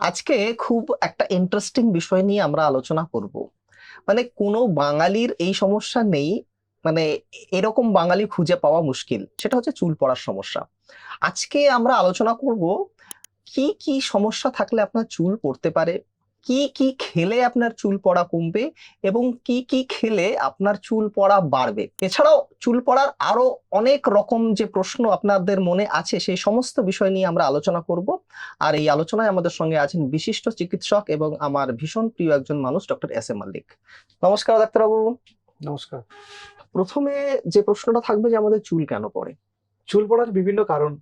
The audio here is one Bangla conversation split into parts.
আজকে খুব একটা ইন্টারেস্টিং বিষয় নিয়ে আমরা আলোচনা করব। মানে কোনো বাঙালির এই সমস্যা নেই মানে এরকম বাঙালি খুঁজে পাওয়া মুশকিল, সেটা হচ্ছে চুল পড়ার সমস্যা। আজকে আমরা আলোচনা করব কি কি সমস্যা থাকলে আপনার চুল পড়তে পারে কি কি খেলে আপনার চুল পড়া কমবে এবং কি কি খেলে আপনার চুল পড়া বাড়বে? এছাড়াও চুল পড়ার আরও অনেক রকম যে প্রশ্ন আপনাদের মনে আছে সেই সমস্ত বিষয় নিয়ে আমরা আলোচনা করব। আর এই আলোচনায় আমাদের সঙ্গে আছেন বিশিষ্ট চিকিৎসক এবং আমার ভীষণ প্রিয় একজন মানুষ ডক্টর এস এম মাল্লিক। নমস্কার ডাক্তারবাবু। নমস্কার। প্রথমে যে প্রশ্নটা থাকবে যে আমাদের চুল কেন পড়ে? চুল পড়ার বিভিন্ন কারণ।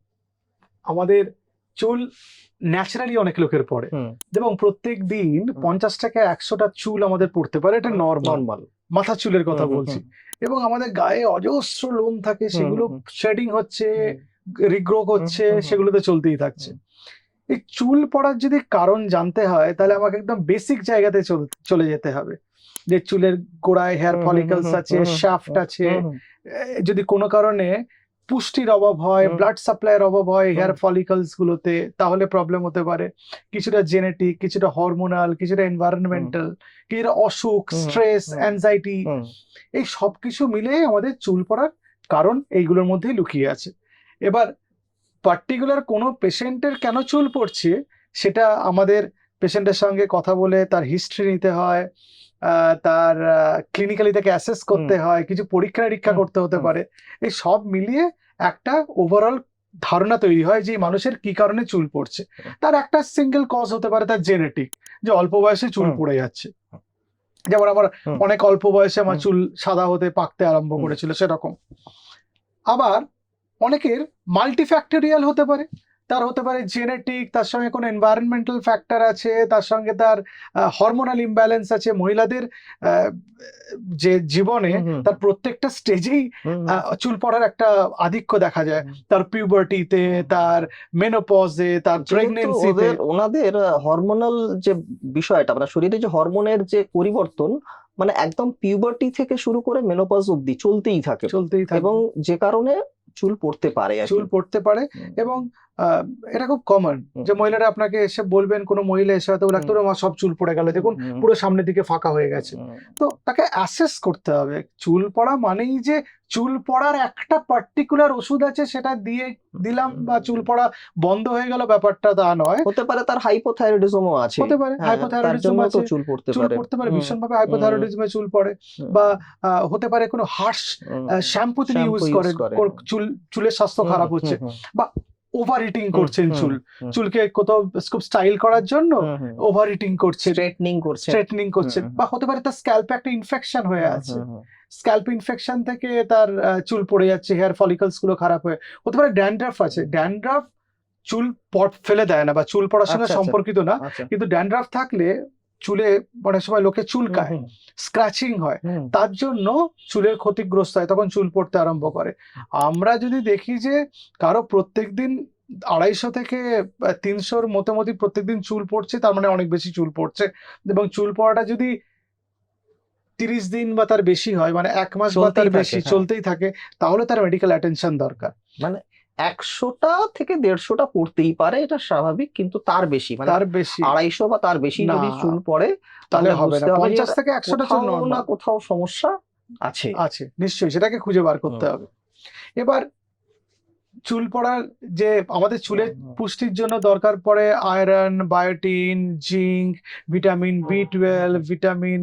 আমাদের চুল ন্যাচারালি অনেক লোকের পড়ে। এবং প্রত্যেক দিন পঞ্চাশ থেকে একশোটা চুল আমাদের পড়তে পারে এটা নর্মাল মাথা চুলের কথা বলছি। এবং আমাদের গায়ে অজস্র লোম থাকে সেগুলো শেডিং হচ্ছে রিগ্রো হচ্ছে সেগুলোতে চলতেই থাকছে। এই চুল পড়ার যদি কারণ জানতে হয় তাহলে আমাকে একদম বেসিক জায়গাতে চল- চলে যেতে হবে। যে চুলের গোড়ায় হেয়ার ফলিকলস আছে শাফট আছে যদি কোনো কারণে পুষ্টির অভাব হয়। ব্লাড সাপ্লাইয়ের অভাব হয় হেয়ার ফলিকলস গুলোতে তাহলে প্রবলেম হতে পারে কিছুটা জেনেটিক কিছুটা হরমোনাল কিছুটা এনভায়রনমেন্টাল কিছুটা অসুখ স্ট্রেস। অ্যাংজাইটি এই সব কিছু মিলে আমাদের চুল পড়ার কারণ এইগুলোর মধ্যেই লুকিয়ে আছে এবার পার্টিকুলার কোনো পেশেন্টের কেন চুল পড়ছে সেটা আমাদের পেশেন্টের সঙ্গে কথা বলে তার হিস্ট্রি নিতে হয় তার ক্লিনিক্যালি তাকে অ্যাসেস করতে হয় কিছু পরীক্ষা নিরীক্ষা করতে হতে পারে। এই সব মিলিয়ে একটা ওভারঅল ধারণা তৈরি হয় যে মানুষের কি কারণে চুল পড়ছে। তার একটা সিঙ্গেল কজ হতে পারে তার জেনেটিক যে অল্প বয়সে চুল পড়ে যাচ্ছে। যেমন আমার অনেক অল্প বয়সে আমার চুল সাদা হতে পাকতে আরম্ভ করেছিল সেরকম। আবার অনেকের মাল্টিফ্যাক্টরিয়াল হতে পারে তার হতে পারে জেনেটিক তার সঙ্গে কোনো এনভায়রনমেন্টাল ফ্যাক্টর আছে তার সঙ্গে তার হরমোনাল ইমব্যালেন্স আছে। মহিলাদের যে জীবনে তার প্রত্যেকটা স্টেজেই চুল পড়ার একটা আধিক্য দেখা যায়। তার পিউবার্টিতে তার মেনোপজে তার প্রেগনেন্সিতে ওনাদের হরমোনাল যে বিষয়টা মানে শরীরে যে হরমোনের যে পরিবর্তন মানে একদম পিউবার্টি থেকে শুরু করে মেনোপজ অব্দি চলতেই থাকে। চলতেই থাকে। এবং যে কারণে চুল পড়তে পারে চুল পড়তে পারে এবং এটা খুব কমন যে মহিলারা আপনাকে এসে বলবেন কোনো মহিলা এসে হয়তো "ডাক্তার, আমার সব চুল পড়ে গেল। দেখুন পুরো সামনের দিকে ফাঁকা হয়ে গেছে। তো তাকে অ্যাসেস করতে হবে। চুল পড়া মানেই যে চুল পড়ার একটা পার্টিকুলার ওষুধ আছে সেটা দিয়ে দিলাম বা চুল পড়া বন্ধ হয়ে গেল ব্যাপারটা তা নয়। হতে পারে তার হাইপোথাইরয়েডিজমও আছে। হতে পারে হ্যাঁ, হাইপোথাইরয়েডিজম আছে। চুল পড়তে চুল পড়তে পারে ভীষণভাবে হাইপোথাইরয়েডিজমে চুল পড়ে বা হতে পারে কোনো হার্শ শ্যাম্পু তিনি ইউজ করেন করে। চুল চুলের স্বাস্থ্য খারাপ হচ্ছে। হুম, ওভার ইটিং করছেন চুল। চুলকে কোথাও খুব স্টাইল করার জন্য ওভার ইটিং করছে স্ট্রেটনিং করছে স্ট্রেটনিং করছে। বা হতে পারে তার স্ক্যাল্পে একটা ইনফেকশন হয়ে আছে। স্ক্যাল্প ইনফেকশন থেকে তার আহ, চুল পড়ে যাচ্ছে হেয়ার ফলিকলসগুলো খারাপ হয়ে হতে পারে ড্যান্ড্রাফ আছে। ড্যান্ড্রাফ চুল ফেলে দেয় না বা চুল পড়ার সঙ্গে আচ্ছা, আচ্ছা। সম্পর্কিত না। আচ্ছা। কিন্তু ড্যান্ড্রাফ থাকলে চুলে অনেক সময় লোকে চুলকায় স্ক্র্যাচিং হয়। তার জন্য চুলের ক্ষতিগ্রস্ত হয় তখন চুল পড়তে আরম্ভ করে। আমরা যদি দেখি যে কারও প্রত্যেকদিন আড়াইশো থেকে তিনশোর মোটামুটি প্রত্যেকদিন চুল পড়ছে তার মানে অনেক বেশি চুল পড়ছে। এবং চুল পড়াটা যদি তিরিশ দিন বা তার বেশি হয় মানে এক মাস বা তার বেশি হ্যাঁ। চলতেই থাকে তাহলে তার মেডিকেল অ্যাটেনশন দরকার। মানে একশোটা থেকে দেড়শোটা পড়তেই পারে এটা স্বাভাবিক কিন্তু তার বেশি মানে তার বেশি। আড়াইশো বা তার বেশি যদি চুল পড়ে তাহলে হবে না। পঞ্চাশ থেকে একশোটা চুল না কোথাও সমস্যা আছে। আছে নিশ্চয়ই সেটাকে খুঁজে বার করতে হবে। এবার চুল পড়ার যে আমাদের চুলের। পুষ্টির জন্য দরকার পড়ে iron biotin zinc vitamin B twelve vitamin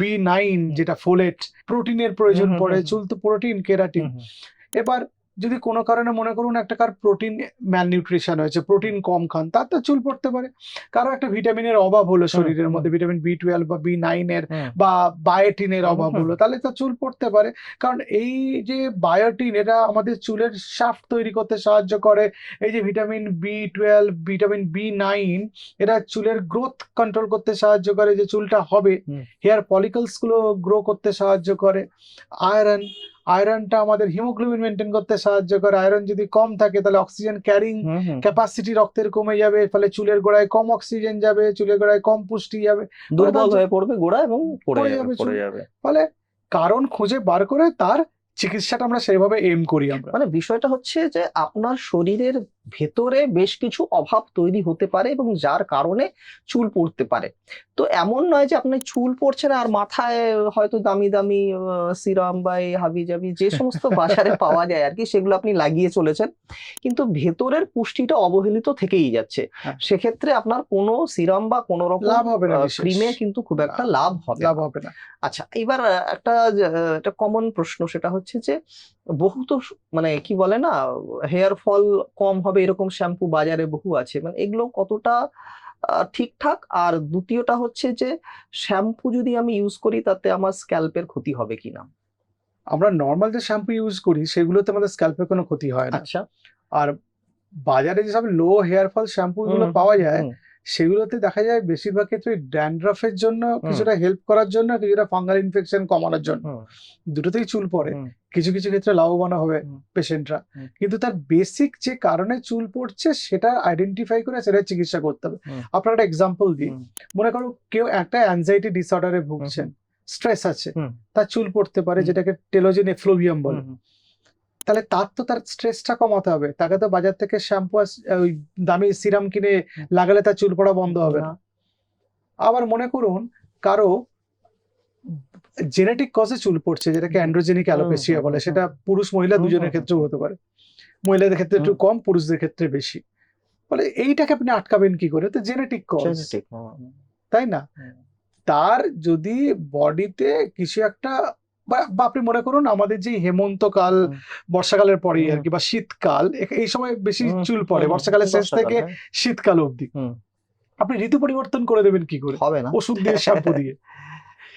B nine যেটা ফোলেট প্রোটিনের প্রয়োজন পড়ে। চুল তো প্রোটিন কেরাটিন। এবার যদি কোনো কারণে মনে করুন একটা কার প্রোটিন ম্যালনিউট্রিশন হয়েছে প্রোটিন কম খান তার তো চুল পড়তে পারে। কারও একটা ভিটামিনের অভাব হলো শরীরের মধ্যে ভিটামিন বি টুয়েলভ বা বি নাইনের বা বায়োটিনের অভাব হলো তাহলে তো চুল পড়তে পারে। কারণ এই যে বায়োটিন এটা আমাদের চুলের শাফট তৈরি করতে সাহায্য করে। এই যে vitamin B twelve vitamin B nine এটা চুলের গ্রোথ কন্ট্রোল করতে সাহায্য করে যে চুলটা হবে। হেয়ার ফলিকলসগুলো গ্রো করতে সাহায্য করে। আয়রন আয়রনটা আমাদের হিমোগ্লোবিন মেনটেন করতে সাহায্য করে। আয়রন যদি কম থাকে তাহলে অক্সিজেন ক্যারিং। ক্যাপাসিটি রক্তের কমে যাবে ফলে চুলের গোড়ায় কম অক্সিজেন যাবে চুলের গোড়ায় কম পুষ্টি যাবে। দুর্বল হয়ে পড়বে গোড়া এবং পড়ে যাবে পড়ে যাবে। ফলে কারণ খুঁজে বার করে তার চিকিৎসাটা আমরা সেভাবে এম করি আমরা। মানে বিষয়টা হচ্ছে যে আপনার শরীরের ভেতরে বেশ কিছু অভাব তৈরি হতে পারে এবং যার কারণে চুল পড়তে পারে তো এমন নয় যে আপনি চুল পড়ছে না আর মাথায় হয়তো দামি দামি সিরাম বা এই হাবি জাবি যে সমস্ত বাজারে পাওয়া যায় আর কি সেগুলো আপনি লাগিয়ে চলেছেন কিন্তু ভেতরের পুষ্টিটা অবহেলিত থেকেই যাচ্ছে হ্যাঁ। সেক্ষেত্রে আপনার কোনো সিরাম বা কোনো রকম লাভ হবে না বিশেষ। ক্রিমে কিন্তু খুব একটা লাভ হবে লাভ না। হবে না আচ্ছা এবার একটা একটা কমন প্রশ্ন সেটা হচ্ছে যে বহু তো মানে কি বলে না হেয়ার ফল কম হবে এরকম শ্যাম্পু বাজারে বহু আছে। মানে এগুলো কতটা ঠিকঠাক? আর দ্বিতীয়টা হচ্ছে যে শ্যাম্পু যদি আমি ইউজ করি তাতে আমার স্ক্যাল্পের ক্ষতি হবে কিনা আমরা নর্মাল যে শ্যাম্পু ইউজ করি সেগুলোতে আমাদের স্ক্যাল্পের কোনো ক্ষতি হয় না। আচ্ছা। আর বাজারে যেসব লো হেয়ার ফল শ্যাম্পু গুলো পাওয়া যায় সেগুলোতে দেখা যায় বেশিরভাগ ক্ষেত্রে ড্যান্ড্রফের জন্য কিছুটা হেল্প করার জন্য কিছুটা ফাঙ্গাল ইনফেকশন কমানোর জন্য। দুটোতেই চুল পড়ে। কিছু কিছু ক্ষেত্রে লাভবান হবে। পেশেন্টরা কিন্তু তার বেসিক যে কারণে চুল পড়ছে সেটা আইডেন্টিফাই করে সেটা চিকিৎসা করতে হবে। আপনার একটা এক্সাম্পল দিই। মনে করো কেউ একটা অ্যাংজাইটি ডিসঅর্ডারে ভুগছেন স্ট্রেস আছে তার চুল পড়তে পারে যেটাকে টেলোজেন এফ্লোভিয়াম বলে। তাহলে তার তো তার স্ট্রেসটা কমাতে হবে। তাকে তো বাজার থেকে শ্যাম্পু ওই দামি সিরাম কিনে লাগালে তার চুল পড়া বন্ধ হবে না। আবার মনে করুন কারও জেনেটিক কজে চুল পড়ছে যেটাকে অ্যান্ড্রোজেনিক অ্যালোপেসিয়া বলে সেটা পুরুষ মহিলা দুজনের ক্ষেত্রেও হতে পারে। মহিলাদের ক্ষেত্রে একটু কম পুরুষদের ক্ষেত্রে বেশি। বলে এইটাকে আপনি আটকাবেন কি করে? তো জেনেটিক কজ তাই না? তার যদি বডিতে কিছু একটা বা আপনি মনে করুন আমাদের যে হেমন্তকাল হুম। বর্ষাকালের পরেই আর কি বা শীতকাল এই সময় বেশি চুল পড়ে বর্ষাকালের শেষ থেকে হ্যাঁ। শীতকাল অবধি। আপনি ঋতু পরিবর্তন করে দেবেন কি করে? হবে না। ওষুধ দিয়ে শ্যাম্পু দিয়ে।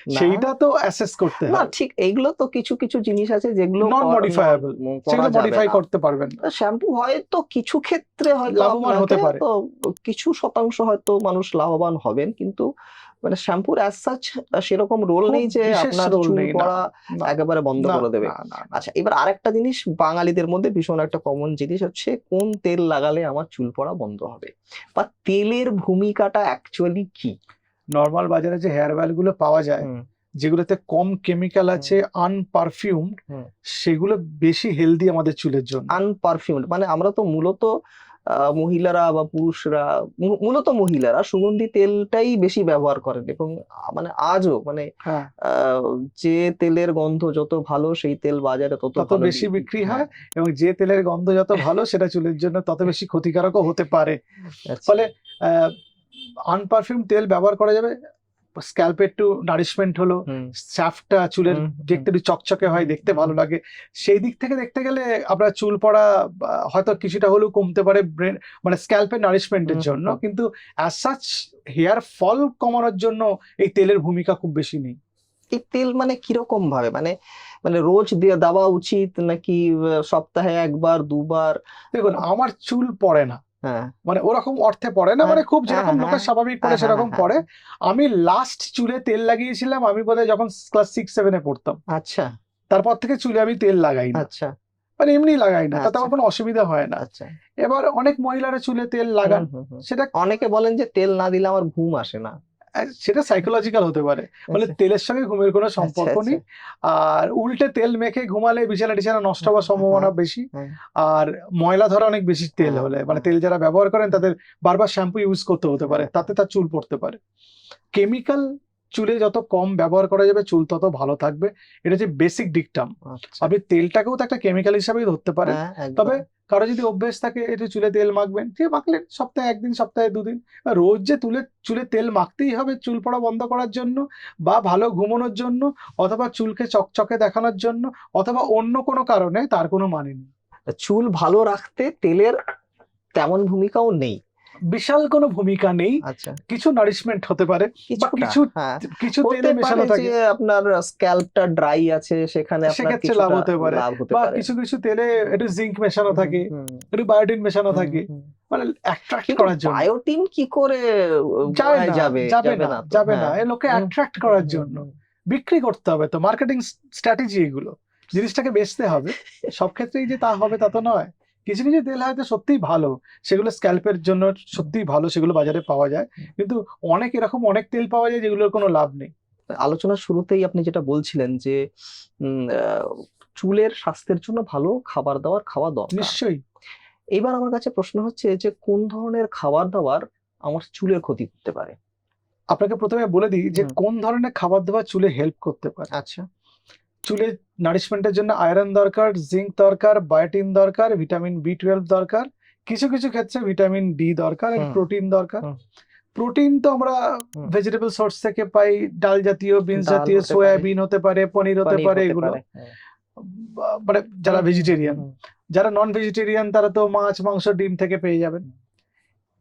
সেইটা তো অ্যাসেস করতে না ঠিক এইগুলো তো কিছু কিছু জিনিস আছে যেগুলো Non করা- সেগুলো মডিফাই করতে পারবেন। না শ্যাম্পু হয়তো কিছু ক্ষেত্রে হয়তো লাভবান হতে পারে। তো কিছু শতাংশ হয়তো মানুষ লাভবান হবেন কিন্তু মানে শ্যাম্পুর অ্যাজ সাচ সেরকম রোল নেই যে আপনার চুল পড়া একেবারে বন্ধ করে দেবে। আচ্ছা এবার আরেকটা জিনিস বাঙালিদের মধ্যে ভীষণ একটা কমন জিনিস হচ্ছে কোন তেল লাগালে আমার চুল পড়া বন্ধ হবে? বা তেলের ভূমিকাটা অ্যাকচুয়ালি কি? নর্মাল বাজারে যে হেয়ার অয়েলগুলো পাওয়া যায় যেগুলোতে কম কেমিক্যাল আছে আনপারফিউমড হুম। সেগুলো বেশি হেলদি আমাদের চুলের জন্য। আনপারফিউমড মানে আমরা তো মূলত মহিলারা বা পুরুষরা মূলত মহিলারা সুগন্ধি তেলটাই বেশি ব্যবহার করেন এবং মানে আজও মানে হ্যাঁ। আহ, যে তেলের গন্ধ যত ভালো সেই তেল বাজারে তত তত বেশি বিক্রি হ্যাঁ, হয় এবং যে তেলের গন্ধ যত ভালো সেটা চুলের জন্য তত বেশি ক্ষতিকারকও হতে পারে। আচ্ছা। ফলে আনপারফিউম তেল ব্যবহার করা যাবে। স্ক্যাল্পে একটু নারিশমেন্ট হলো শ্যাফটটা চুলের দেখতে একটু চকচকে হয় দেখতে ভালো লাগে। সেই দিক থেকে দেখতে গেলে আপনার চুল পড়া হয়তো কিছুটা হলেও কমতে পারে ব্রেন মানে স্ক্যাল্পের নারিশমেন্টের জন্য কিন্তু অ্যাজ সাচ হেয়ার ফল কমানোর জন্য এই তেলের ভূমিকা খুব বেশি নেই। এই তেল মানে কীরকম ভাবে? মানে মানে রোজ দিয়ে দেওয়া উচিত নাকি সপ্তাহে একবার দুবার? দেখুন আমার চুল পড়ে না। মানে ওরকম অর্থে পড়ে না হ্যাঁ, মানে খুব হ্যাঁ, যেরকম হ্যাঁ, লোকের স্বাভাবিক পড়ে হ্যাঁ, হ্যাঁ, সেরকম হ্যাঁ, পড়ে। আমি লাস্ট চুলে তেল লাগিয়েছিলাম আমি বোধহয় যখন ক্লাস সিক্স সেভেনে পড়তাম। আচ্ছা। তারপর থেকে চুলে আমি তেল লাগাই না। আচ্ছা। মানে এমনি লাগাই না তাতে আচ্ছা। আমার কোনো অসুবিধা হয় না। আচ্ছা। এবার অনেক মহিলারা চুলে তেল লাগান। সেটা অনেকে বলেন যে তেল না দিলে আমার ঘুম আসে না। সেটা সাইকোলজিক্যাল হতে পারে। মানে আচ্ছা, তেলের সঙ্গে ঘুমের কোনো সম্পর্ক আচ্ছা, নেই। আর উল্টে তেল মেখে ঘুমালে বিছানা টিছানা নষ্ট হওয়ার সম্ভাবনা বেশি। আর ময়লা ধরা অনেক বেশি তেল হ্যাঁ, হলে। মানে হ্যাঁ। তেল যারা ব্যবহার করেন তাদের বারবার শ্যাম্পু ইউজ করতে হতে পারে। তাতে তার চুল পড়তে পারে। কেমিক্যাল চুলে যত কম ব্যবহার করা যাবে চুল তত ভালো থাকবে। এটা যে বেসিক ডিকটাম। আপনি তেলটাকেও তো একটা কেমিক্যাল হিসাবেই ধরতে পারেন। হ্যাঁ, তবে কারও যদি অভ্যেস থাকে একটু চুলে তেল মাখবেন ঠিক মাখলেন সপ্তাহে একদিন সপ্তাহে দুদিন। রোজ যে তুলে চুলে তেল মাখতেই হবে চুল পড়া বন্ধ করার জন্য বা ভালো ঘুমানোর জন্য অথবা চুলকে চকচকে দেখানোর জন্য অথবা অন্য কোনো কারণে তার কোনো মানে নেই। চুল ভালো রাখতে তেলের তেমন ভূমিকাও নেই। বিশাল কোনো ভূমিকা নেই। আচ্ছা। কিছু নারিশমেন্ট হতে পারে কিছুটা, কিছু হ্যাঁ। কিছু তেলে মেশানো থাকে। আপনার স্ক্যাল্পটা ড্রাই আছে সেখানে আপনার সেক্ষেত্রে লাভ হতে পারে। বা কিছু কিছু তেলে একটু জিঙ্ক মেশানো থাকে একটু বায়োটিন মেশানো থাকে। মানে অ্যাট্রাক্ট করার জন্য। বায়োটিন কি করে যাবে যাবে না যাবে না। হ্যাঁ। এ লোকে অ্যাট্রাক্ট করার জন্য। বিক্রি করতে হবে তো মার্কেটিং স্ট্র্যাটেজি এগুলো। জিনিসটাকে বেচতে হবে। সব ক্ষেত্রেই যে তা হবে তা তো নয়। কিছু কিছু তেল হয়তো সত্যিই ভালো সেগুলো স্ক্যাল্পের জন্য সত্যিই ভালো সেগুলো বাজারে পাওয়া যায়। কিন্তু অনেক এরকম অনেক তেল পাওয়া যায় যেগুলোর কোনো লাভ নেই। আলোচনার শুরুতেই আপনি যেটা বলছিলেন যে চুলের স্বাস্থ্যের জন্য ভালো খাবার দাবার খাওয়া দরকার। নিশ্চয়ই। এবার আমার কাছে প্রশ্ন হচ্ছে যে কোন ধরনের খাবার দাবার আমার চুলের ক্ষতি করতে পারে? আপনাকে প্রথমে বলে দিই যে কোন ধরনের খাবার দাবার চুলে হেল্প করতে পারে? আচ্ছা। চুলে নারিশমেন্টের জন্য আয়রন দরকার জিঙ্ক দরকার বায়োটিন দরকার ভিটামিন বি টুয়েলভ দরকার কিছু কিছু ক্ষেত্রে ভিটামিন ডি দরকার। প্রোটিন দরকার। প্রোটিন তো আমরা ভেজিটেবল সোর্স থেকে পাই ডাল জাতীয় বিনস জাতীয় সয়াবিন হতে পারে পনির হতে পারে এগুলো। হ্যাঁ। মানে যারা ভেজিটেরিয়ান যারা নন ভেজিটেরিয়ান তারা তো মাছ মাংস ডিম থেকে পেয়ে যাবেন।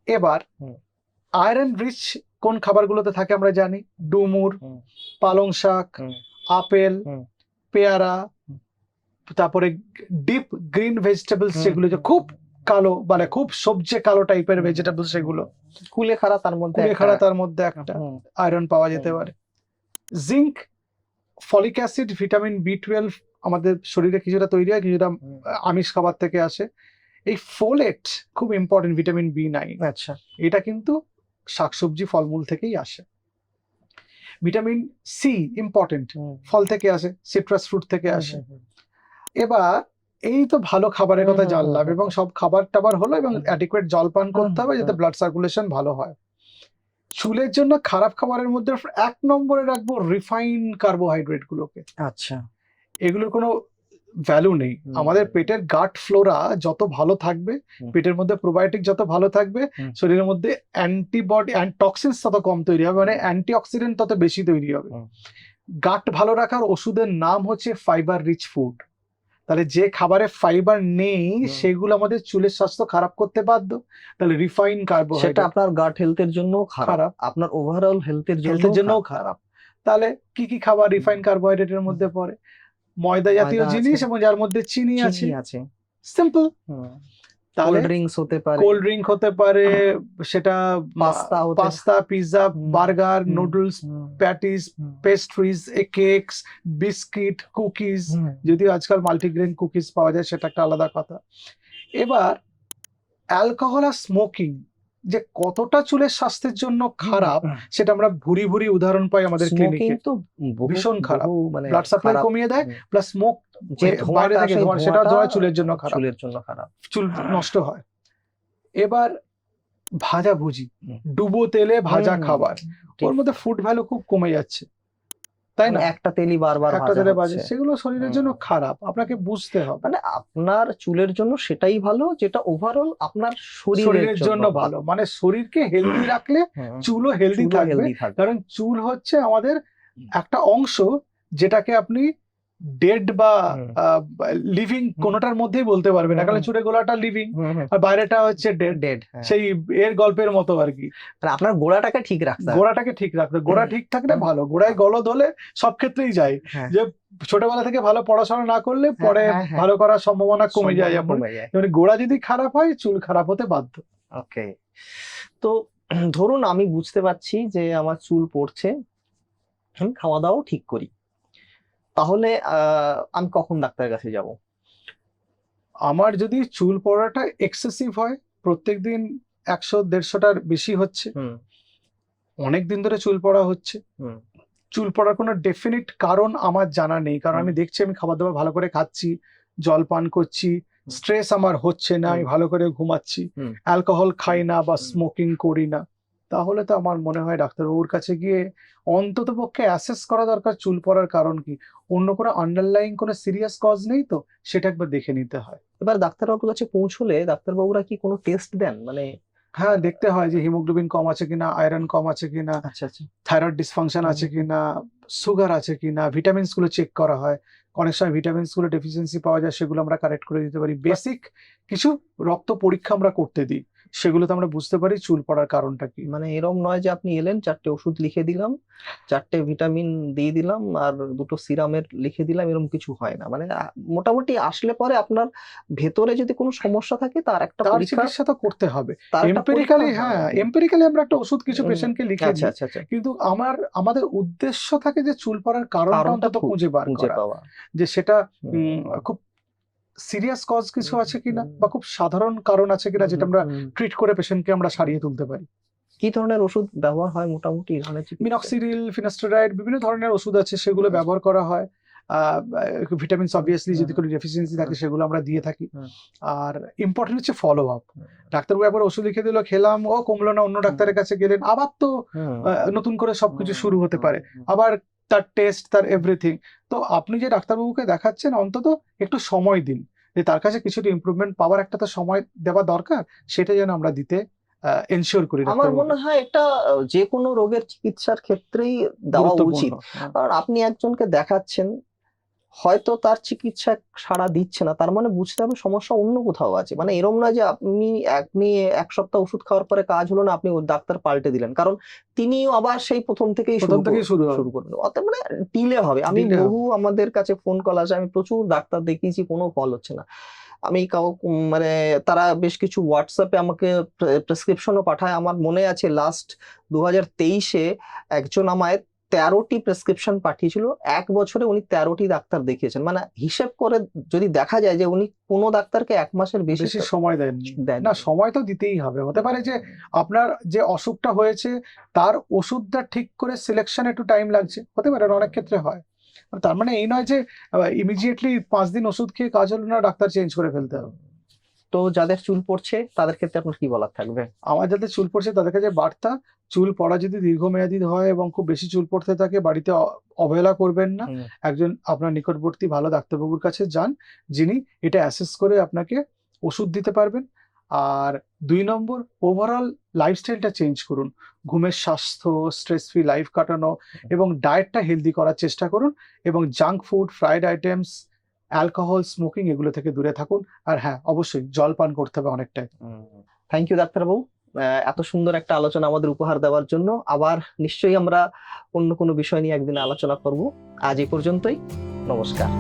এবার আয়রন রিচ কোন খাবারগুলোতে থাকে আমরা জানি? ডুমুর পালং শাক আপেল। পেয়ারা তারপরে ডিপ গ্রিন ভেজিটেবলস যেগুলো যে খুব কালো মানে খুব সবজে কালো টাইপের ভেজিটেবল সেগুলো। কুলে খাড়া তার মধ্যে কুলে একটা- খাড়া তার মধ্যে একটা আয়রন পাওয়া যেতে পারে। Zinc folic acid vitamin B twelve আমাদের শরীরে কিছুটা তৈরি হয় কিছুটা আমিষ খাবার থেকে আসে। এই ফোলেট খুব ইম্পর্টেন্ট ভিটামিন বি নাইন আচ্ছা। এটা কিন্তু শাকসবজি ফলমূল থেকেই আসে। ভিটামিন সি ইম্পর্টেন্ট ফল থেকে আসে সিট্রাস ফ্রুট থেকে আসে। এবার এই তো ভালো খাবারের কথা জানলাম এবং সব খাবার টাবার হলো এবং অ্যাডিকুয়েট জল পান করতে হবে যাতে ব্লাড সার্কুলেশন ভালো হয়। চুলের জন্য খারাপ খাবারের মধ্যে এক নম্বরে রাখব রিফাইন কার্বোহাইড্রেট গুলোকে। আচ্ছা। এগুলোর কোনো ভ্যালু নেই। আমাদের পেটের গাট ফ্লোরা যত ভালো থাকবে পেটের মধ্যে প্রোবায়োটিক যত ভালো থাকবে শরীরের মধ্যে অ্যান্টিবডি টক্সিনস তত কম তৈরি হবে মানে অ্যান্টিঅক্সিডেন্ট তত বেশি তৈরি হবে। গাট ভালো রাখার ওষুধের নাম হচ্ছে ফাইবার রিচ ফুড তাহলে যে খাবারে ফাইবার নেই সেগুলো আমাদের চুলের স্বাস্থ্য খারাপ করতে বাধ্য। তাহলে রিফাইন সেটা আপনার গাট হেলথের জন্য খারাপ। আপনার ওভারঅল হেলথের জন্য খারাপ। তাহলে কি কি খাবার রিফাইন কার্বোহাইড্রেটের মধ্যে পড়ে? ময়দা জাতীয় ময়দা আছে। জিনিস এবং যার মধ্যে চিনি আছে চিনি আছে। সিম্পল কোল্ড তাহলে ড্রিঙ্কস হতে পারে। কোল্ড ড্রিঙ্ক হতে পারে সেটা পাস্তা হতে পাস্তা পিৎজা হুম, বার্গার হুম, নুডলস হুম, প্যাটিস হুম, পেস্ট্রিজ কেকস বিস্কিট কুকিজ হুম, যদিও আজকাল মাল্টিগ্রেন কুকিজ পাওয়া যায় সেটা একটা আলাদা কথা। এবার অ্যালকোহল আর স্মোকিং যে কতটা চুলের স্বাস্থ্যের জন্য খারাপ সেটা আমরা ভুরি ভুরি উদাহরণ পাই আমাদের ক্লিনিকে কিন্তু ভীষণ খারাপ। মানে ব্লাড সাপ্লাই কমিয়ে দেয় প্লাস স্মোক যে বাইরে থেকে ধোঁয়া, সেটা ধোঁয়া চুলের জন্য খারাপ। চুলের জন্য খারাপ। চুল নষ্ট হয়। এবার ভাজা ভুজি ডুবো তেলে ভাজা খাবার। ওর মধ্যে ফুড ভ্যালু খুব কমে যাচ্ছে। তাই না? মানে একটা তেলই বারবার একটা তেলে বাজে। সেগুলো শরীরের জন্য খারাপ আপনাকে বুঝতে হবে। মানে আপনার চুলের জন্য সেটাই ভালো যেটা ওভারঅল আপনার শরীরের জন্য ভালো। মানে শরীরকে হেলদি রাখলে চুলও হেলদি থাকবে। কারণ চুল হচ্ছে আমাদের একটা অংশ যেটাকে আপনি ডেড বা। লিভিং কোনোটার মধ্যেই বলতে পারবে না। কারণ। চুলের গোলাটা লিভিং। আর বাইরেটা হচ্ছে ডেড ডেড সেই এর গল্পের মতো আর কি। মানে আপনার গোড়াটাকে ঠিক রাখতে। গোড়াটাকে ঠিক রাখতে গোড়া ঠিক থাকলে ভালো। গোড়ায় গলদ হলে সব ক্ষেত্রেই যায়। হ্যাঁ। যে ছোটবেলা থেকে ভালো পড়াশোনা না করলে পরে হ্যাঁ, হ্যাঁ। ভালো করার সম্ভাবনা কমে যায় যেমন গোড়া যদি খারাপ হয় চুল খারাপ হতে বাধ্য। ওকে। তো ধরুন আমি বুঝতে পারছি যে আমার চুল পড়ছে। আমি খাওয়া দাওয়াও ঠিক করি। তাহলে আমি কখন ডাক্তারের কাছে যাব? আমার যদি চুল পড়াটা এক্সেসিভ হয় প্রত্যেকদিন একশো দেড়শোটার বেশি হচ্ছে। হুম। অনেক দিন ধরে চুল পড়া হচ্ছে। হুম। চুল পড়ার কোনো ডেফিনিট কারণ আমার জানা নেই কারণ আমি দেখছি আমি খাবার দাবার ভালো করে খাচ্ছি জল পান করছি স্ট্রেস আমার হচ্ছে না আমি ভালো করে ঘুমাচ্ছি। অ্যালকোহল খাই না বা স্মোকিং করি না। তাহলে তো আমার মনে হয় ডাক্তারবাবুর কাছে গিয়ে অন্তত পক্ষে অ্যাসেস করা দরকার চুল পড়ার কারণ কি। অন্য কোনো আন্ডারলাইং কোনো সিরিয়াস কজ নেই তো? সেটা একবার দেখে নিতে হয়। এবার ডাক্তারবাবুর কাছে পৌঁছলে ডাক্তারবাবুরা কি কোনো টেস্ট দেন? মানে হ্যাঁ দেখতে হয় যে হিমোগ্লোবিন কম আছে কিনা আয়রন কম আছে কিনা আচ্ছা আচ্ছা। থাইরয়েড ডিসফাংশন আছে। কিনা সুগার আছে কিনা ভিটামিনসগুলো চেক করা হয়। অনেক সময় ভিটামিনসগুলো ডেফিসিয়েন্সি পাওয়া যায় সেগুলো আমরা কারেক্ট করে দিতে পারি। বেসিক কিছু রক্ত পরীক্ষা আমরা করতে দিই। সেগুলোতে আমরা বুঝতে পারি চুল পড়ার কারণটা কি? মানে এরম নয় যে আপনি এলেন চারটে ওষুধ লিখে দিলাম চারটে ভিটামিন দিয়ে দিলাম আর দুটো সিরামের লিখে দিলাম এরকম কিছু হয় না। মানে মোটামুটি আসলে পরে আপনার ভেতরে যদি কোনো সমস্যা থাকে তার একটা চিকিৎসা তো করতে হবে। এম্পেরিক্যালি হ্যাঁ। হয়। এম্পেরিক্যালি আমরা একটা ওষুধ কিছু পেশেন্টকে লিখে আচ্ছা দিই। আচ্ছা আচ্ছা। কিন্তু আমার আমাদের উদ্দেশ্য থাকে যে চুল পড়ার কারণটা অন্তত খুঁজে বার করা। পাওয়া। যে সেটা উম, খুব সিরিয়াস কজ কিছু আছে কিনা বা খুব সাধারণ কারণ আছে কিনা যেটা আমরা। ট্রিট করে পেশেন্টকে আমরা সারিয়ে তুলতে পারি। কি ধরনের ওষুধ ব্যবহার হয় মোটামুটি? মিনক্সিডিল ফিনাস্টেরাইড বিভিন্ন ধরনের ওষুধ আছে সেগুলো। ব্যবহার করা হয়। ভিটামিনস অবভিয়াসলি যদি কোনো ডেফিসিয়েন্সি থাকে সেগুলো আমরা দিয়ে থাকি। আর ইম্পর্টেন্ট হচ্ছে ফলো আপ ডাক্তারবাবু একবার ওষুধ লিখে দিল খেলাম ও কমলো না অন্য ডাক্তারের কাছে গেলেন আবার তো নতুন করে সবকিছু শুরু হতে পারে। আবার তার টেস্ট তার এভরিথিং তো আপনি যে ডাক্তারবাবুকে দেখাচ্ছেন অন্তত একটু সময় দিন। যে তার কাছে কিছুটা ইমপ্রুভমেন্ট পাওয়ার একটা তো সময় দেওয়া দরকার সেটা যেন আমরা দিতে এনশিওর করি আমার মনে হয় এটা যে কোনো রোগের চিকিৎসার ক্ষেত্রেই দেওয়া। উচিত। আর কারণ আপনি একজনকে দেখাচ্ছেন হয়তো তার চিকিৎসা সাড়া দিচ্ছে না তার মানে বুঝতে হবে সমস্যা অন্য কোথাও আছে। মানে এরম না যে আপনি আপনি এক সপ্তাহ ওষুধ খাওয়ার পরে কাজ হলো না আপনি ডাক্তার পাল্টে দিলেন। কারণ তিনিও আবার সেই প্রথম থেকেই শুরু। শুরু করবেন। অর্থাৎ মানে ডিলে হবে। আমি বহু আমাদের কাছে ফোন কল আসে আমি প্রচুর ডাক্তার দেখিয়েছি কোনো ফল হচ্ছে না। আমি কাউ মানে তারা বেশ কিছু হোয়াটসঅ্যাপে আমাকে প্রেসক্রিপশনও পাঠায়। আমার মনে আছে লাস্ট দু হাজার তেইশে একজন আমায় তেরোটি প্রেসক্রিপশন পাঠিয়েছিল এক বছরে উনি তেরোটি ডাক্তার দেখিয়েছেন। মানে হিসেব করে যদি দেখা যায় যে উনি কোনো ডাক্তারকে এক মাসের বেশি সময় দেন না সময় তো দিতেই হবে। হতে পারে যে আপনার যে অসুখটা হয়েছে তার ওষুধটা ঠিক করে সিলেকশন একটু টাইম লাগছে। হতে পারে অনেক ক্ষেত্রে হয়। তার মানে এই নয় যে ইমিডিয়েটলি পাঁচ দিন ওষুধ খেয়ে কাজ হলো না ডাক্তার চেঞ্জ করে ফেলতে হবে। তো যাদের চুল পড়ছে তাদের ক্ষেত্রে আপনার কি বলার থাকবে? আমার যাদের চুল পড়ছে তাদের কাছে বার্তা চুল পড়া যদি দীর্ঘমেয়াদী হয় এবং খুব বেশি চুল পড়তে থাকে বাড়িতে অবহেলা করবেন না। একজন আপনার নিকটবর্তী ভালো ডাক্তারবাবুর কাছে যান যিনি এটা অ্যাসেস করে আপনাকে ওষুধ দিতে পারবেন। আর দুই নম্বর ওভারঅল লাইফস্টাইলটা চেঞ্জ করুন। ঘুমের স্বাস্থ্য স্ট্রেস ফ্রি লাইফ কাটানো এবং ডায়েটটা হেলদি করার চেষ্টা করুন এবং junk food fried items alcohol smoking এগুলো থেকে দূরে থাকুন। আর হ্যাঁ অবশ্যই জল পান করতে হবে অনেকটাই। থ্যাংক ইউ ডাক্তারবাবু। এত সুন্দর একটা আলোচনা আমাদের উপহার দেওয়ার জন্য। আবার নিশ্চয়ই আমরা অন্য কোনো বিষয় নিয়ে একদিন আলোচনা করব। আজ এই পর্যন্তই। নমস্কার।